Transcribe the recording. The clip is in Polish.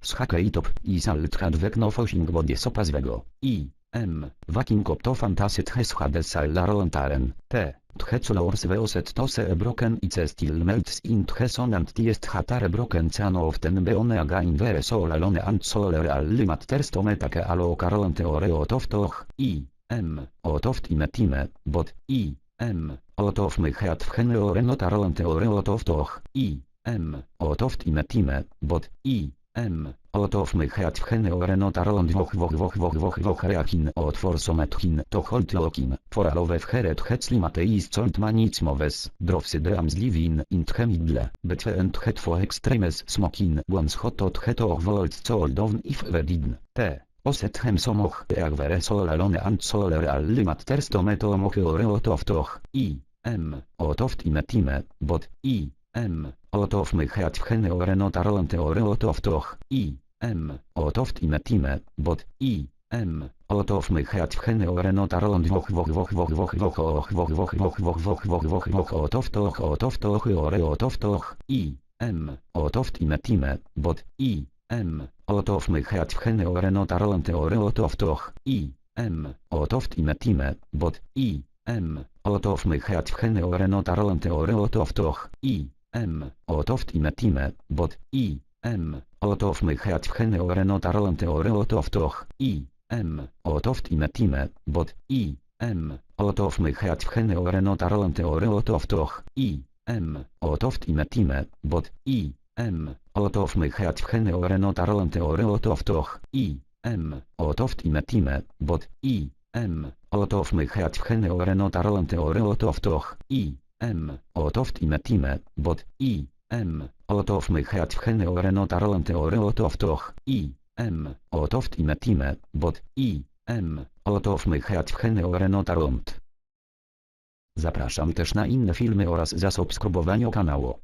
Schake i salthat wekno fosing zwego. I. M. Wakin kopto fantasyt hes hades sallarolantaren. T. Tchecolaurs veoset tose ebroken i cestil melts in tchesonant tiest hatare broken cano of ten beone aga invere solalone ant solere allimat terstometake alo karolante oreo toftoch. I. M. Otoft imetime, bot. I. M. Otof mycheat w hene oreno tarolante oreo toftoch. I. M. Otoft imetime, bot. I. M. Otow mychać wchene orenota rond woch woch woch woch woch woch reachin otwor sometchin to holt lokin, foralowe wcheret hecli mateis colt manic moves, drowsy deam zliwin fo extremes smokin, błans hotot heto volt coldown if vedin, t. Oset hem somoch eagvere solalone ant solere allimat terstometo moche oreotoftoch, i. M. Otoft imetime, bot, i m otof mycheat w hene oreno tarolante oreo toftoch i m otoft imetime bot i m otof mycheat w hene oreno tarolant woch woch woch woch woch och woch woch woch woch woch woch woch woch otoftoch otoftoch oreo toftoch i m otoft imetime bot i M. Otof mycheat w hene oreno tarolante oreo toftoch. I. M. Otoft imetime, bot. I. M. Otof mycheat w hene oreno tarolante oreo toftoch. I. M. Otoft i metime, bot, i, m, otof mychat w heneo teore otoftoch, i, m, otoft i metime, bot, i, m, otof mychat w heneo teore otoftoch, i, m, otoft i metime, bot, i, m, otof mychat w heneo teore otoftoch, i, m, otoft i metime, bot, i, m, otof mychat w heneo teore otoftoch, i, M. Otoft ime time, bot, i, m, otof mychat wchene orenotaroante oreotoftoch, i, m, otoft ime time, bot, i, m, otof mychat wchene orenotaront. Zapraszam też na inne filmy oraz zasubskrybowanie kanału.